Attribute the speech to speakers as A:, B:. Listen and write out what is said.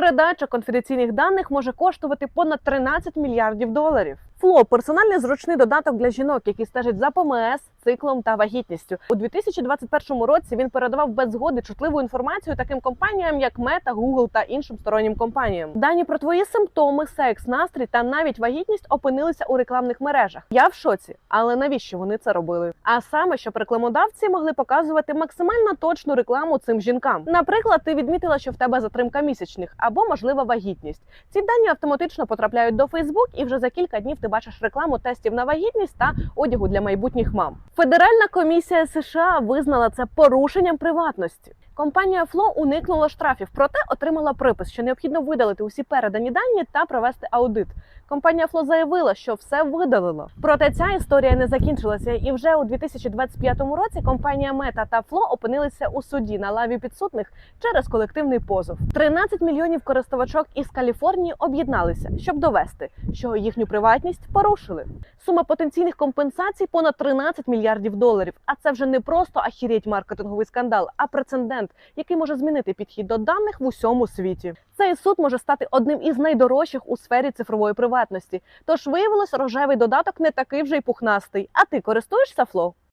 A: Передача конфіденційних даних може коштувати понад 13 мільярдів доларів. Фло персональний зручний додаток для жінок, який стежить за ПМС, циклом та вагітністю. У 2021 році він передавав без згоди чутливу інформацію таким компаніям, як Мета, Google та іншим стороннім компаніям. Дані про твої симптоми, секс, настрій та навіть вагітність опинилися у рекламних мережах. Я в шоці, але навіщо вони це робили? А саме, щоб рекламодавці могли показувати максимально точну рекламу цим жінкам. Наприклад, ти відмітила, що в тебе затримка місячних або можлива вагітність. Ці дані автоматично потрапляють до Facebook, і вже за кілька днів ти бачиш рекламу тестів на вагітність та одягу для майбутніх мам. Федеральна комісія США визнала це порушенням приватності. Компанія Фло уникнула штрафів, проте отримала припис, що необхідно видалити усі передані дані та провести аудит. Компанія Фло заявила, що все видалила. Проте ця історія не закінчилася, і вже у 2025 році компанія Мета та Фло опинилися у суді на лаві підсудних через колективний позов. 13 мільйонів користувачок із Каліфорнії об'єдналися, щоб довести, що їхню приватність порушили. Сума потенційних компенсацій понад 13 мільярдів доларів. А це вже не просто ахірєть маркетинговий скандал, а прецедент, який може змінити підхід до даних в усьому світі. Цей суд може стати одним із найдорожчих у сфері цифрової приватності. Тож виявилось, рожевий додаток не такий вже й пухнастий. А ти користуєшся фло?